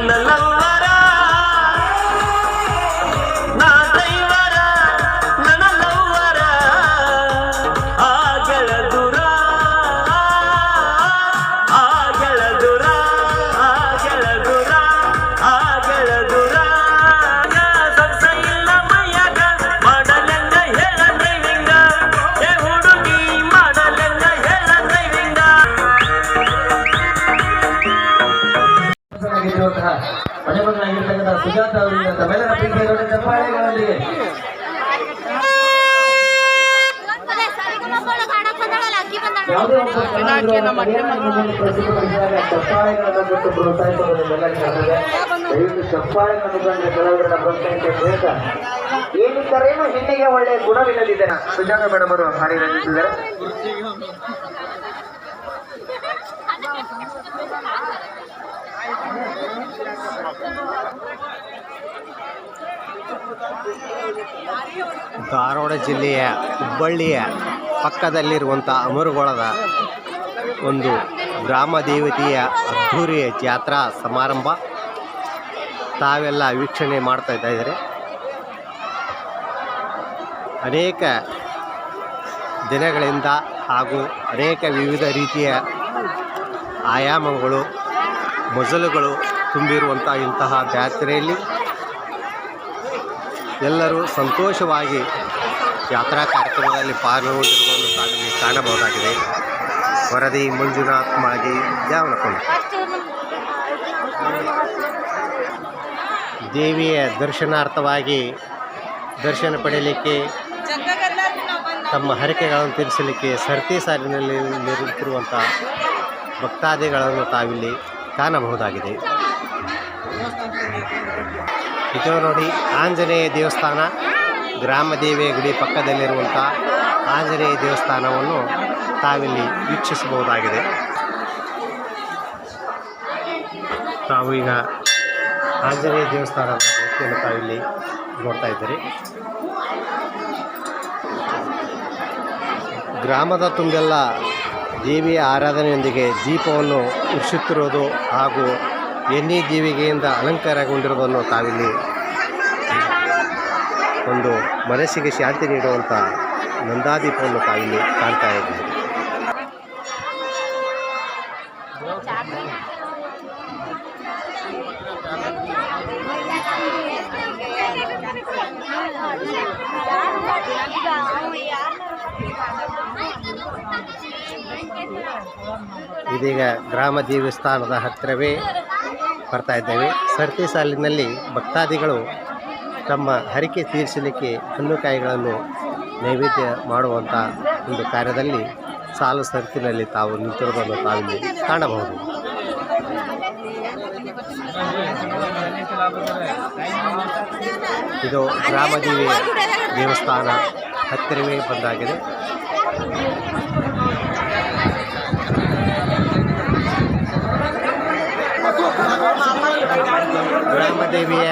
la la la ಅಕ್ಕಿ ಯಾವುದೇ ಚಪ್ಪಾಳೆಗಳನ್ನು ಕೊಟ್ಟು. ದಯವಿಟ್ಟು ಚಪ್ಪಾಳೆಗಳನ್ನು ಪ್ರೋತ್ಸಾಹಿಸಿ ಏನಿದ್ದರೇನು ಹೆಣ್ಣಿಗೆ ಒಳ್ಳೆಯ ಗುಣವಿಲ್ಲದಿದೆ. ಸುಜಾತ ಮೇಡಮ್ ಅವರು ಹಾಡಿ ರಚಿಸಿದ್ದಾರೆ ಧಾರವಾಡ ಜಿಲ್ಲೆಯ ಹುಬ್ಬಳ್ಳಿಯ ಪಕ್ಕದಲ್ಲಿರುವಂಥ ಅಮರುಗೊಳದ ಒಂದು ಗ್ರಾಮ ದೇವತೆಯ ಅದ್ಧೂರಿಯ ಜಾತ್ರಾ ಸಮಾರಂಭ ತಾವೆಲ್ಲ ವೀಕ್ಷಣೆ ಮಾಡ್ತಾ ಇದ್ದ ಇದ್ದಾರೆ. ಅನೇಕ ದಿನಗಳಿಂದ ಹಾಗೂ ಅನೇಕ ವಿವಿಧ ರೀತಿಯ ಆಯಾಮಗಳು ಮೊಸಲುಗಳು ತುಂಬಿರುವಂಥ ಇಂತಹ ಜಾತ್ರೆಯಲ್ಲಿ ಎಲ್ಲರೂ ಸಂತೋಷವಾಗಿ ಯಾತ್ರಾ ಕಾರ್ಯಕ್ರಮದಲ್ಲಿ ಪಾಲ್ಗೊಂಡಿರುವುದನ್ನು ತಾವಿಲ್ಲಿ ಕಾಣಬಹುದಾಗಿದೆ. ವರದಿ ಮಂಜುನಾಥ್ ಮಾಗಿ ಜಾವನಕೊಂಡ ದೇವಿಯ ದರ್ಶನಾರ್ಥವಾಗಿ ದರ್ಶನ ಪಡೆಯಲಿಕ್ಕೆ ತಮ್ಮ ಹರಕೆಗಳನ್ನು ತೀರಿಸಲಿಕ್ಕೆ ಸರತಿ ಸಾಲಿನಲ್ಲಿ ನಿರ್ಮಿಸಿರುವಂಥ ಭಕ್ತಾದಿಗಳನ್ನು ತಾವಿಲ್ಲಿ ಕಾಣಬಹುದಾಗಿದೆ. ಇದು ನೋಡಿ ಆಂಜನೇಯ ದೇವಸ್ಥಾನ, ಗ್ರಾಮದೇವಿಯ ಗುಡಿ ಪಕ್ಕದಲ್ಲಿರುವಂಥ ಆಂಜನೇಯ ದೇವಸ್ಥಾನವನ್ನು ತಾವಿಲ್ಲಿ ವೀಕ್ಷಿಸಬಹುದಾಗಿದೆ. ತಾವು ಈಗ ಆಂಜನೇಯ ದೇವಸ್ಥಾನದ ಮೂರ್ತಿಯನ್ನು ತಾವಿಲ್ಲಿ ನೋಡ್ತಾ ಇದ್ದೀರಿ. ಗ್ರಾಮದ ತುಂಬೆಲ್ಲ ದೇವಿಯ ಆರಾಧನೆಯೊಂದಿಗೆ ದೀಪವನ್ನು ಉರಿಸುತ್ತಿರುವುದು ಹಾಗೂ ಎಣ್ಣೆ ದೇವಿಗೆಯಿಂದ ಅಲಂಕಾರಗೊಂಡಿರುವುದನ್ನು ತಾವಿಲ್ಲಿ ಒಂದು ಮನಸ್ಸಿಗೆ ಶಾಂತಿ ನೀಡುವಂಥ ನಂದಾದೀಪವನ್ನು ತಾವಿಲ್ಲಿ ಕಾಣ್ತಾ ಇದ್ದೀವಿ. ಇದೀಗ ಗ್ರಾಮ ದೇವಸ್ಥಾನದ ಹತ್ತಿರವೇ ಬರ್ತಾ ಇದ್ದೇವೆ. ಸರತಿ ಸಾಲಿನಲ್ಲಿ ಭಕ್ತಾದಿಗಳು ತಮ್ಮ ಹರಿಕೆ ತೀರಿಸಲಿಕ್ಕೆ ಹಣ್ಣುಕಾಯಿಗಳನ್ನು ನೈವೇದ್ಯ ಮಾಡುವಂಥ ಒಂದು ಕಾರ್ಯದಲ್ಲಿ ಸಾಲು ಸರತಿನಲ್ಲಿ ತಾವು ನಿಂತಿರುವುದನ್ನು ತಾವಿಲ್ಲಿ ಕಾಣಬಹುದು. ಇದು ಗ್ರಾಮದೇವಿ ದೇವಸ್ಥಾನ ಹತ್ತಿರವೇ ಬಂದಾಗಿದೆ. ಗ್ರಾಮದೇವಿಯ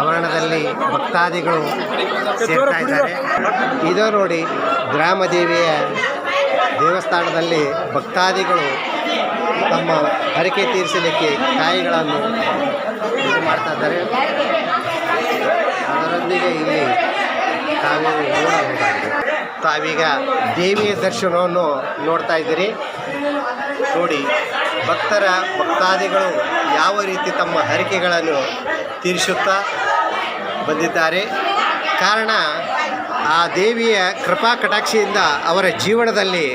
ಆವರಣದಲ್ಲಿ ಭಕ್ತಾದಿಗಳು ಸೇರ್ತಾ ಇದ್ದಾರೆ. ಇದು ನೋಡಿ ಗ್ರಾಮದೇವಿಯ ದೇವಸ್ಥಾನದಲ್ಲಿ ಭಕ್ತಾದಿಗಳು ತಮ್ಮ ಹರಕೆ ತೀರಿಸಲಿಕ್ಕೆ ಕಾಯಿಗಳನ್ನು ಇದು ಮಾಡ್ತಾ ಇದ್ದಾರೆ. ಅದರೊಂದಿಗೆ ಇಲ್ಲಿ ತಾವೇ ನೋಡಬಹುದಾಗಿದೆ. ತಾವೀಗ ದೇವಿಯ ದರ್ಶನವನ್ನು ನೋಡ್ತಾ ಇದ್ದೀರಿ. ನೋಡಿ, ಭಕ್ತರ ಭಕ್ತಾದಿಗಳು ಯಾವ ರೀತಿ ತಮ್ಮ ಹರಿಕೆಗಳನ್ನು ತೀರಿಸುತ್ತಾ ಬಂದಿದ್ದಾರೆ. ಕಾರಣ, ಆ ದೇವಿಯ ಕೃಪಾ ಕಟಾಕ್ಷಿಯಿಂದ ಅವರ ಜೀವನದಲ್ಲಿ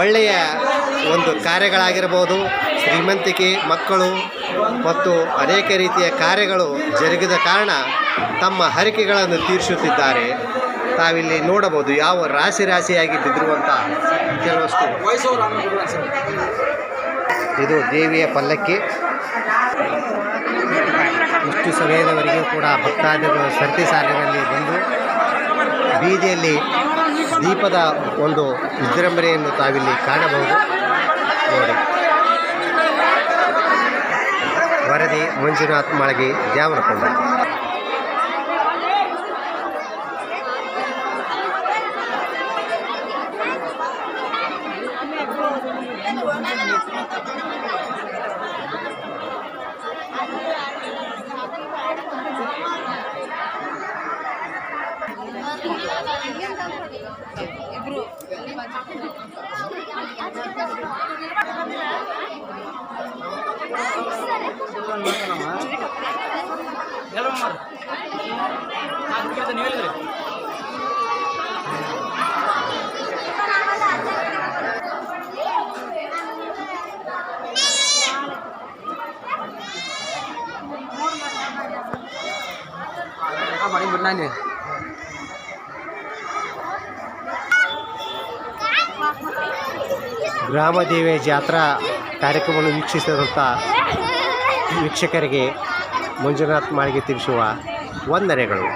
ಒಳ್ಳೆಯ ಒಂದು ಕಾರ್ಯಗಳಾಗಿರ್ಬೋದು ಶ್ರೀಮಂತಿಕೆ, ಮಕ್ಕಳು ಮತ್ತು ಅನೇಕ ರೀತಿಯ ಕಾರ್ಯಗಳು ಜರುಗಿದ ಕಾರಣ ತಮ್ಮ ಹರಿಕೆಗಳನ್ನು ತೀರಿಸುತ್ತಿದ್ದಾರೆ. ತಾವಿಲ್ಲಿ ನೋಡಬಹುದು ಯಾವ ರಾಶಿ ರಾಶಿಯಾಗಿ ಬಿದ್ದಿರುವಂಥ ಕೆಲವಷ್ಟು ಇದು ದೇವಿಯ ಪಲ್ಲಕ್ಕಿ. ಇಷ್ಟು ಸಮಯದವರೆಗೂ ಕೂಡ ಭಕ್ತಾದಿಗಳು ಸರತಿ ಸಾಲಿನಲ್ಲಿ ಬಂದು ಬೀದಿಯಲ್ಲಿ ದೀಪದ ಒಂದು ವಿಜೃಂಭಣೆಯನ್ನು ತಾವಿಲ್ಲಿ ಕಾಣಬಹುದು. ನೋಡಿ. ವರದಿ Manjunath Malagi, ದ್ಯಾವನಕೊಂಡ. Apa ini benar nih? ಗ್ರಾಮದೇವಿಯ ಜಾತ್ರಾ ಕಾರ್ಯಕ್ರಮವನ್ನು ವೀಕ್ಷಿಸಿದಂಥ ವೀಕ್ಷಕರಿಗೆ ಮಂಜುನಾಥ್ ಮಾಳಿಗೆ ತಿಳಿಸುವ ವಂದನೆಗಳು.